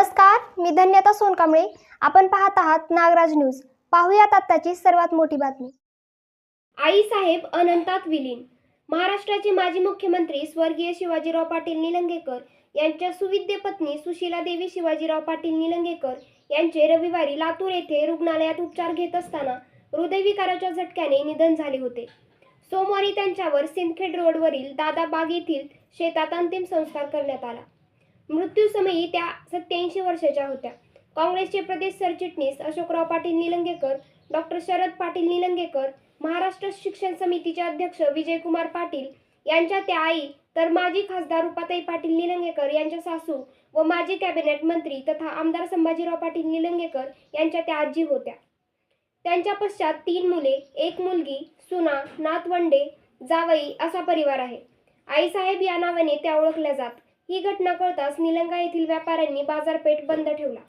नमस्कार मी धन्यता सोनकांबळे. आपण पाहत आहात नागराज न्यूज. पाहूयात आत्ताची सर्वात मोठी बातमी. आईसाहेब अनंतात विलीन. महाराष्ट्राचे माजी मुख्यमंत्री स्वर्गीय शिवाजीराव पाटील निलंगेकर यांच्या सुविद्य पत्नी सुशीला देवी शिवाजीराव पाटील निलंगेकर यांचे रविवारी लातूर येथे रुग्णालयात उपचार घेत असताना हृदयविकाराच्या झटक्याने निधन झाले होते. सोमवारी त्यांच्यावर सिंदखेड रोडवरील दादाबाग येथील शेतात अंतिम संस्कार करण्यात आला. मृत्यूसमयी त्या सत्याऐंशी वर्षाच्या होत्या. काँग्रेसचे प्रदेश सरचिटणीस अशोकराव पाटील निलंगेकर डॉक्टर शरद पाटील निलंगेकर महाराष्ट्र शिक्षण समितीचे अध्यक्ष विजयकुमार पाटील यांच्या त्या आई तर माजी खासदार रुपाताई पाटील निलंगेकर यांच्या सासू व माजी कॅबिनेट मंत्री तथा आमदार संभाजीराव पाटील निलंगेकर यांच्या त्या आजी होत्या. त्यांच्या पश्चात तीन मुले एक मुलगी सुना नातवंडे जावई असा परिवार आहे. आईसाहेब या नावाने त्या ओळखल्या जात. ही घटना कळताच निलंगा येथील व्यापाऱ्यांनी बाजारपेठ बंद ठेवला.